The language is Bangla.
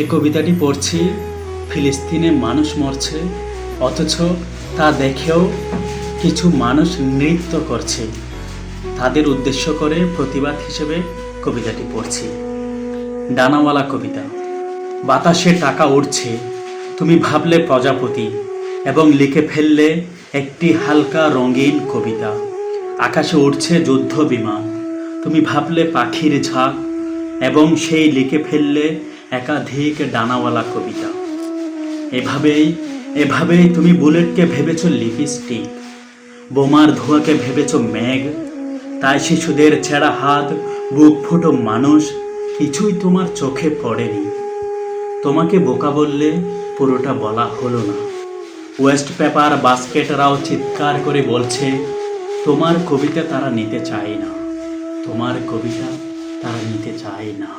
এই কবিতাটি পড়ছি, ফিলিস্তিনে মানুষ মরছে, অথচ তা দেখেও কিছু মানুষ নৃত্য করছে। তাদের উদ্দেশ্য করে প্রতিবাদ হিসেবে কবিতাটি পড়ছি। ডানাওয়ালা কবিতা, বাতাসে টাকা উড়ছে, তুমি ভাবলে প্রজাপতি, এবং লিখে ফেললে একটি হালকা রঙিন কবিতা। আকাশে উঠছে যুদ্ধ বিমান তুমি ভাবলে পাখির ঝাঁক, এবং সেই লিখে ফেললে একাধিক ডানাওয়ালা কবিতা। এভাবেই এভাবেই তুমি বুলেটকে ভেবেছ লিপস্টিক, বোমার ধোঁয়াকে ভেবেছ মেঘ, তাই শিশুদের ছেঁড়া হাত, বুক ফুটো মানুষ কিছুই তোমার চোখে পড়েনি। তোমাকে বোকা বললে পুরোটা বলা হলো না। ওয়েস্ট পেপার বাস্কেটরাও চিৎকার করে বলছে, তোমার কবিতা তারা নিতে চায় না। তোমার কবিতা তারা নিতে চায় না।